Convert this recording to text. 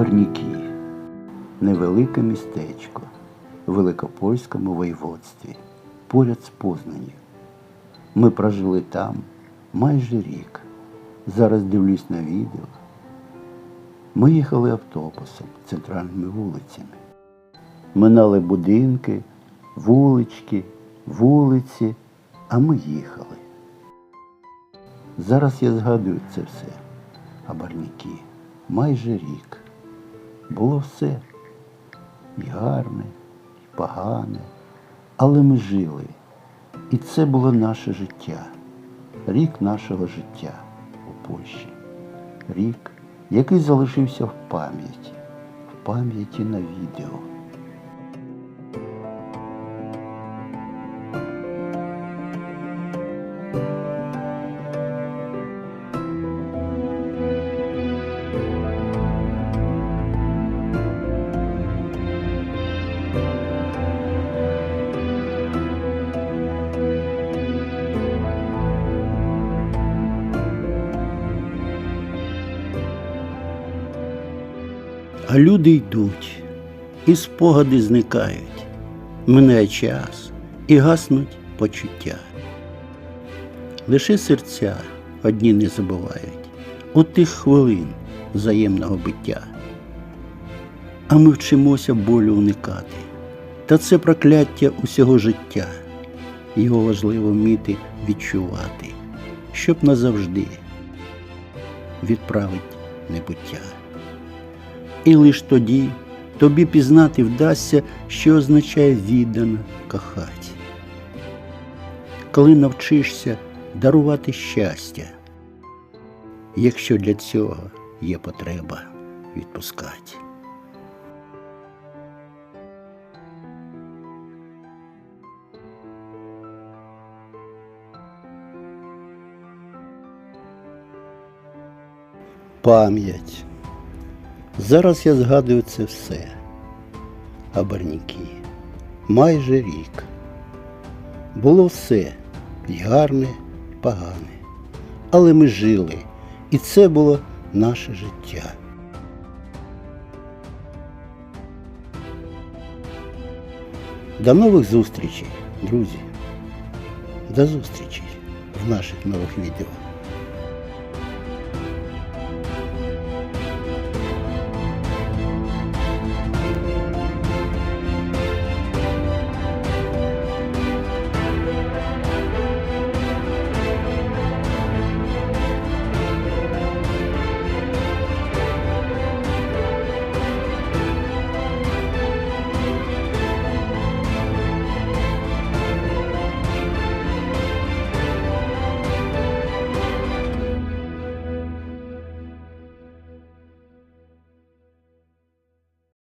Барніки невелике містечко в Великопольському воєводстві, поряд з Познанню. Ми прожили там майже рік. Зараз дивлюсь на відео. Ми їхали автобусом центральними вулицями. Минали будинки, вулички, вулиці, а ми їхали. Зараз я згадую це все. А барніки майже рік. Було все і гарне, і погане, але ми жили. І це було наше життя, рік нашого життя у Польщі. Рік, який залишився в пам'яті, в пам'яті на відео. А люди йдуть, і спогади зникають, минає час і гаснуть почуття. Лише серця одні не забувають у тих хвилин взаємного биття. А ми вчимося болю уникати, та це прокляття усього життя. Його важливо вміти відчувати, щоб назавжди відправить небуття. І лиш тоді тобі пізнати вдасться, що означає віддано кохати. Коли навчишся дарувати щастя, якщо для цього є потреба відпускати. Пам'ять. Зараз я згадую це все. А барніки майже рік. Було все і гарне, і погане. Але ми жили, і це було наше життя. До нових зустрічей, друзі. До зустрічей в наших нових відео.